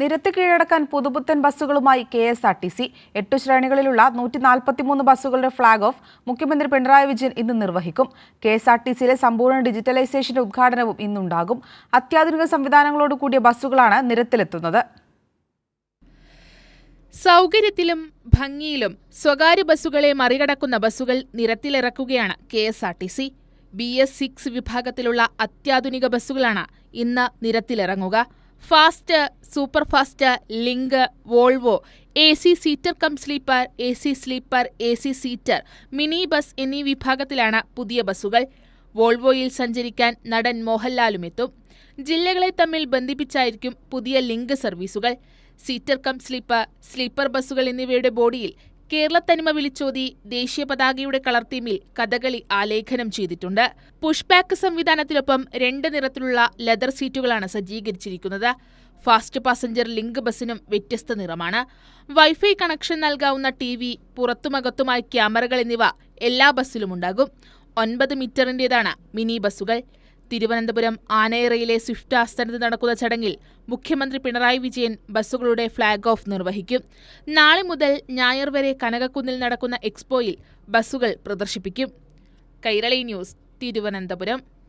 നിരത്ത് കീഴടക്കാൻ പുതുപുത്തൻ ബസ്സുകളുമായി K S R T C. എട്ടു ശ്രേണികളിലുള്ള നൂറ്റി നാൽപ്പത്തിമൂന്ന് ബസ്സുകളുടെ ഫ്ളാഗ് ഓഫ് മുഖ്യമന്ത്രി പിണറായി വിജയൻ ഇന്ന് നിർവഹിക്കും. കെ എസ് ആർ ടി സിയിലെ സമ്പൂർണ ഡിജിറ്റലൈസേഷന്റെ ഉദ്ഘാടനവും ഇന്നുണ്ടാകും. അത്യാധുനിക സംവിധാനങ്ങളോട് കൂടിയ ബസ്സുകളാണ് നിരത്തിലെത്തുന്നത്. സൗകര്യത്തിലും ഭംഗിയിലും സ്വകാര്യ ബസ്സുകളെ മറികടക്കുന്ന ബസ്സുകൾ നിരത്തിലിറക്കുകയാണ് K S R T C. B S six വിഭാഗത്തിലുള്ള അത്യാധുനിക ബസ്സുകളാണ് ഇന്ന് നിരത്തിലിറങ്ങുക. Fast superfast link Volvo A C seater cum sleeper A C sleeper A C seater mini bus എന്നീ വിഭാഗത്തിലാണ് പുതിയ ബസ്സുകൾ. വോൾവോയിൽ സഞ്ചരിക്കാൻ നടൻ മോഹൻലാലും എത്തും. ജില്ലകളെ തമ്മിൽ ബന്ധിപ്പിച്ചായിരിക്കും പുതിയ ലിങ്ക് സർവീസുകൾ. സീറ്റർ കം സ്ലീപ്പർ സ്ലീപ്പർ ബസ്സുകൾ എന്നിവയുടെ ബോഡിയിൽ കേരളത്തനിമ വിളിച്ചോതി ദേശീയ പതാകയുടെ കളർ തീമിൽ കഥകളി ആലേഖനം ചെയ്തിട്ടുണ്ട്. പുഷ്പാക്ക് സംവിധാനത്തിനൊപ്പം രണ്ട് നിറത്തിലുള്ള ലെതർ സീറ്റുകളാണ് സജ്ജീകരിച്ചിരിക്കുന്നത്. ഫാസ്റ്റ് പാസഞ്ചർ ലിങ്ക് ബസ്സിനും വ്യത്യസ്ത നിറമാണ്. വൈഫൈ കണക്ഷൻ നൽകാവുന്ന ടി വി പുറത്തുമകത്തുമായി ക്യാമറകൾ എന്നിവ എല്ലാ ബസ്സിലുമുണ്ടാകും ഒൻപത് മീറ്ററിന്റേതാണ് മിനി ബസ്സുകൾ. തിരുവനന്തപുരം ആനയറയിലെ സ്വിഫ്റ്റ് ആസ്ഥാനത്ത് നടക്കുന്ന ചടങ്ങിൽ മുഖ്യമന്ത്രി പിണറായി വിജയൻ ബസ്സുകളുടെ ഫ്ളാഗ് ഓഫ് നിർവഹിക്കും. നാളെ മുതൽ ഞായർ വരെ കനകക്കുന്നിൽ നടക്കുന്ന എക്സ്പോയിൽ ബസ്സുകൾ പ്രദർശിപ്പിക്കും. കൈരളി ന്യൂസ് തിരുവനന്തപുരം.